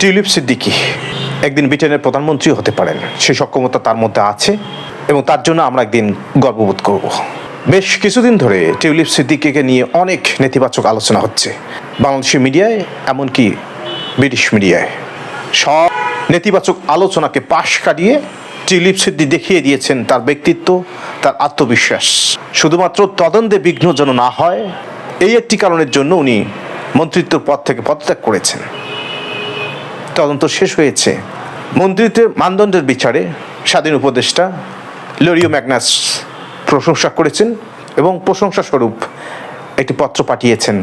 Tulip Siddiqui একদিন ব্রিটেনের প্রধানমন্ত্রী হতে পারেন। সেই সক্ষমতা তার মধ্যে আছে এবং তার জন্য আমরা একদিন গর্ববোধ করব। বেশ কিছুদিন ধরে টিউলিপ সিদ্দিকিকে নিয়ে অনেক নেতিবাচক আলোচনা হচ্ছে। বাংলাদেশি মিডিয়ায় এমনকি ব্রিটিশ মিডিয়ায়। সব নেতিবাচক আলোচনাকে পাশ কাটিয়ে টিউলিপ সিদ্দি দেখিয়ে দিয়েছেন তার ব্যক্তিত্ব, তার আত্মবিশ্বাস। শুধুমাত্র তদন্তে বিঘ্ন যেন না হয়, এই একটি কারণের জন্য উনি মন্ত্রিত্ব পদ থেকে পদত্যাগ করেছেন। তদন্ত শেষ হয়েছে। মন্ত্রিত্বের মানদণ্ডের বিচারে স্বাধীন উপদেষ্টা লরিও ম্যাগনাস প্রশংসা করেছেন এবং প্রশংসা স্বরূপ একটি পত্র পাঠিয়েছেন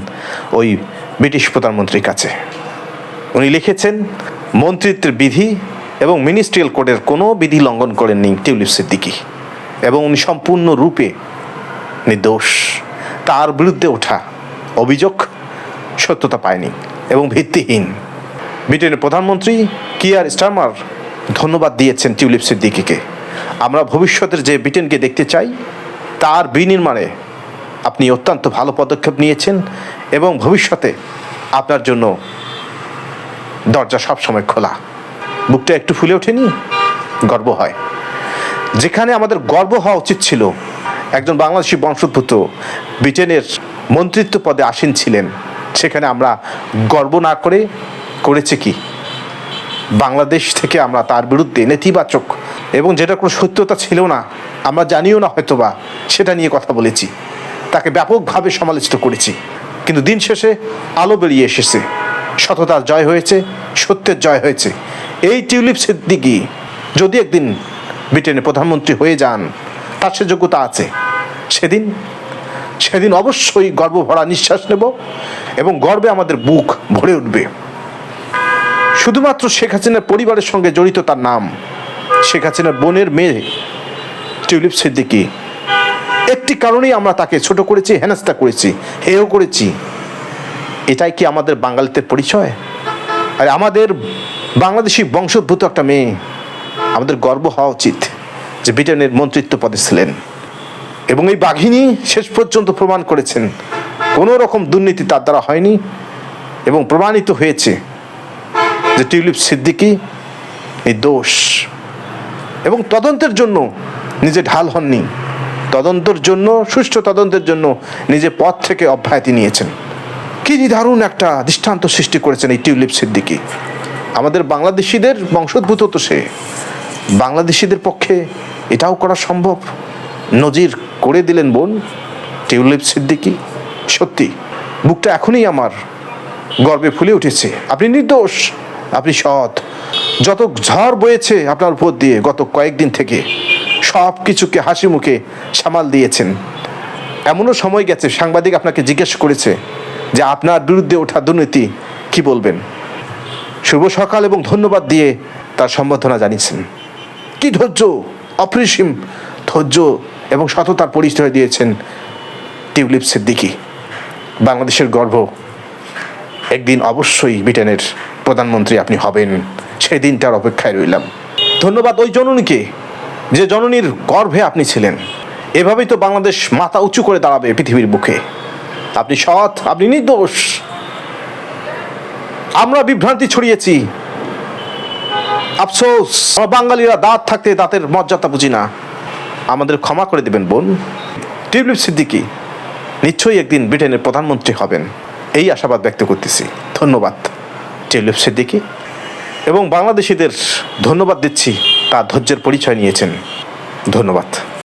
ওই ব্রিটিশ প্রধানমন্ত্রীর কাছে। উনি লিখেছেন, মন্ত্রিত্বের বিধি এবং মিনিস্ট্রিয়াল কোডের কোনো বিধি লঙ্ঘন করেননি টিউলিপ সিদ্দিকি এবং উনি সম্পূর্ণ রূপে নির্দোষ। তার বিরুদ্ধে ওঠা অভিযোগ সত্যতা পায়নি এবং ভিত্তিহীন। ব্রিটেনের প্রধানমন্ত্রী কিয়ার স্টারমার ধন্যবাদ দিয়েছেন টিউলিপ সিদ্দিকিকে। আমরা ভবিষ্যতের যে ব্রিটেনকে দেখতে চাই, তার বিনির্মাণে আপনি অত্যন্ত ভালো পদক্ষেপ নিয়েছেন এবং ভবিষ্যতে আপনার জন্য দরজা সবসময় খোলা। বুকটা একটু ফুলে ওঠেনি? গর্ব হয়। যেখানে আমাদের গর্ব হওয়া উচিত ছিল, একজন বাংলাদেশি বংশোদ্ভূত ব্রিটেনের মন্ত্রিত্ব পদে আসীন ছিলেন, সেখানে আমরা গর্ব না করে করেছে কি? বাংলাদেশ থেকে আমরা তার বিরুদ্ধে নেতিবাচক এবং যেটা কোনো সত্যতা ছিল না, আমরা জানিও না হয়তোবা, সেটা নিয়ে কথা বলেছি। তাকে ব্যাপকভাবে সমালোচিত করেছি। কিন্তু দিন শেষে আলো বেরিয়ে এসেছে। সততার জয় হয়েছে, সত্যের জয় হয়েছে। এই টিউলিপ সিদ্দিকি যদি একদিন ব্রিটেনের প্রধানমন্ত্রী হয়ে যান, তার সে যোগ্যতা আছে। সেদিন সেদিন অবশ্যই গর্ব ভরা নিঃশ্বাস নেব এবং গর্বে আমাদের বুক ভরে উঠবে। শুধুমাত্র শেখ হাসিনার পরিবারের সঙ্গে জড়িত তার নাম। শেখ হাসিনার বোনের মেয়ে, টিউলিপ সিদ্দিকি। একটি কারণেই আমরা তাকে ছোট করেছি, হেনস্থা করেছি, হেয় করেছি। এটাই কি আমাদের বাঙালিদের পরিচয়? আর আমাদের বাংলাদেশি বংশোদ্ভূত একটা মেয়ে। আমাদের গর্ব হওয়া উচিত যে ব্রিটেনের মন্ত্রিত্ব পদে ছিলেন। এবং এই বাঘিনী শেষ পর্যন্ত প্রমাণ করেছেন, কোনো রকম দুর্নীতি তার দ্বারা হয়নি এবং প্রমাণিত হয়েছে যে টিউলিপ সিদ্দিকি নির্দোষ এবং তদন্তের জন্য নিজে ঢাল হননি। তদন্তের জন্য, সুষ্ঠু তদন্তের জন্য নিজে পথ থেকে অব্যাহতি নিয়েছেন। কি দারুণ একটা দৃষ্টান্ত সৃষ্টি করেছেন এই টিউলিপ সিদ্দিকি। আমাদের বাংলাদেশিদের বংশোদ্ভূত তো সে। বাংলাদেশিদের পক্ষে এটাও করা সম্ভব? নজির করে দিলেন বোন টিউলিপ সিদ্দিকি। সত্যি, বুকটা এখনই আমার গর্বে ফুলে উঠেছে। আপনি নির্দোষ। আপনি সৎ। যত ঝড় বয়েছে আপনার উপর দিয়ে গত কয়েকদিন থেকে, সব কিছুকে হাসি মুখে সামাল দিয়েছেন। এমনও সময় গেছে, সাংবাদিক আপনাকে জিজ্ঞেস করেছে যে আপনার বিরুদ্ধে ওঠা দুর্নীতি কি বলবেন? শুভ সকাল এবং ধন্যবাদ দিয়ে তার সম্বর্ধনা জানিয়েছেন। কি ধৈর্য, অপরিসীম ধৈর্য এবং সততার পরিচয় দিয়েছেন টিউলিপ সিদ্দিকি, বাংলাদেশের গর্ব একদিন অবশ্যই ব্রিটেনের প্রধানমন্ত্রী আপনি হবেন। সেই দিনটার অপেক্ষায় রইলাম। ধন্যবাদ ওই জননীকে, যে জননীর গর্ভে আপনি ছিলেন। এভাবেই তো বাংলাদেশ মাথা উঁচু করে দাঁড়াবে পৃথিবীর বুকে। আপনি সৎ, আপনি নির্দোষ। আমরা বিভ্রান্তি ছড়িয়েছি। আফসোস বাঙালিরা দাঁত থাকতে দাঁতের মর্যাদা বুঝি না। আমাদের ক্ষমা করে দেবেন বোন। টিউলিপ সিদ্দিকি, নিশ্চয়ই একদিন ব্রিটেনের প্রধানমন্ত্রী হবেন। এই আশাবাদ ব্যক্ত করতেছি। ধন্যবাদ টিউলিপ সিদ্দিকি এবং বাংলাদেশিদের ধন্যবাদ দিচ্ছি তা ধৈর্যের পরিচয় নিয়েছেন। ধন্যবাদ।